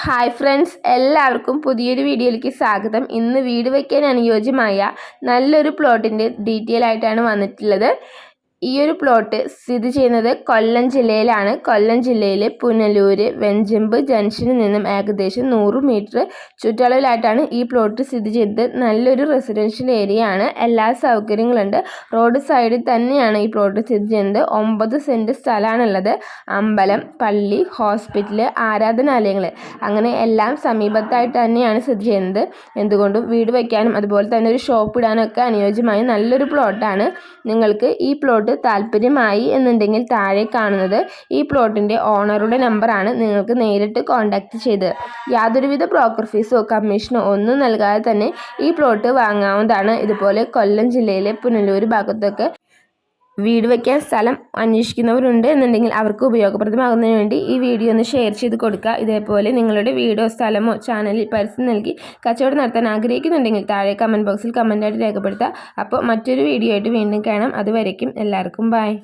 Hi friends എല്ലാവർക്കും പുതിയൊരു വീഡിയോയിലേക്ക് സ്വാഗതം. ഇന്ന് വീട് വയ്ക്കാൻ അനുയോജ്യമായ നല്ലൊരു പ്ലോട്ടിന്റെ ഡീറ്റെയിൽ ആയിട്ടാണ് വന്നിട്ടുള്ളത്. ഈ ഒരു പ്ലോട്ട് സ്ഥിതി ചെയ്യുന്നത് കൊല്ലം ജില്ലയിലാണ്. കൊല്ലം ജില്ലയിലെ പുനലൂര് വെഞ്ചമ്പ് ജംഗ്ഷനിൽ നിന്നും ഏകദേശം നൂറ് മീറ്റർ ചുറ്റളവിലായിട്ടാണ് ഈ പ്ലോട്ട് സ്ഥിതി ചെയ്തത് നല്ലൊരു റെസിഡൻഷ്യൽ ഏരിയ ആണ് എല്ലാ സൗകര്യങ്ങളുണ്ട്. റോഡ് സൈഡിൽ തന്നെയാണ് ഈ പ്ലോട്ട് സ്ഥിതി ചെയ്യുന്നത്. ഒമ്പത് സെന്റ് സ്ഥലമാണുള്ളത്. അമ്പലം പള്ളി ഹോസ്പിറ്റൽ ആരാധനാലയങ്ങൾ അങ്ങനെ എല്ലാം സമീപത്തായിട്ട് തന്നെയാണ് സ്ഥിതി ചെയ്യുന്നത്. എന്തുകൊണ്ടും വീട് വയ്ക്കാനും അതുപോലെ തന്നെ ഒരു ഷോപ്പ് ഇടാനൊക്കെ അനുയോജ്യമായ നല്ലൊരു പ്ലോട്ടാണ്. നിങ്ങൾക്ക് ഈ പ്ലോട്ട് താല്പര്യമായി എന്നുണ്ടെങ്കിൽ താഴെ കാണുന്നത് ഈ പ്ലോട്ടിന്റെ ഓണറുടെ നമ്പറാണ് നിങ്ങൾക്ക് നേരിട്ട് കോൺടാക്റ്റ് ചെയ്ത്. യാതൊരുവിധ ബ്രോക്കർ ഫീസോ കമ്മീഷനോ ഒന്നും നൽകാതെ തന്നെ ഈ പ്ലോട്ട് വാങ്ങാവുന്നതാണ്. ഇതുപോലെ കൊല്ലം ജില്ലയിലെ പുനലൂർ ഭാഗത്തൊക്കെ വീട് വയ്ക്കാൻ സ്ഥലം അന്വേഷിക്കുന്നവരുണ്ട് എന്നുണ്ടെങ്കിൽ അവർക്ക് ഉപയോഗപ്രദമാകുന്നതിന് വേണ്ടി ഈ വീഡിയോ ഒന്ന് ഷെയർ ചെയ്ത് കൊടുക്കുക. ഇതേപോലെ നിങ്ങളുടെ വീടോ സ്ഥലമോ ചാനലിൽ പരസ്യം നൽകി കച്ചവടം നടത്താൻ ആഗ്രഹിക്കുന്നുണ്ടെങ്കിൽ താഴെ കമന്റ് ബോക്സിൽ കമന്റായിട്ട് രേഖപ്പെടുത്തുക. അപ്പോൾ മറ്റൊരു വീഡിയോ ആയിട്ട് വീണ്ടും കാണാം. അതുവരയ്ക്കും എല്ലാവർക്കും ബായ്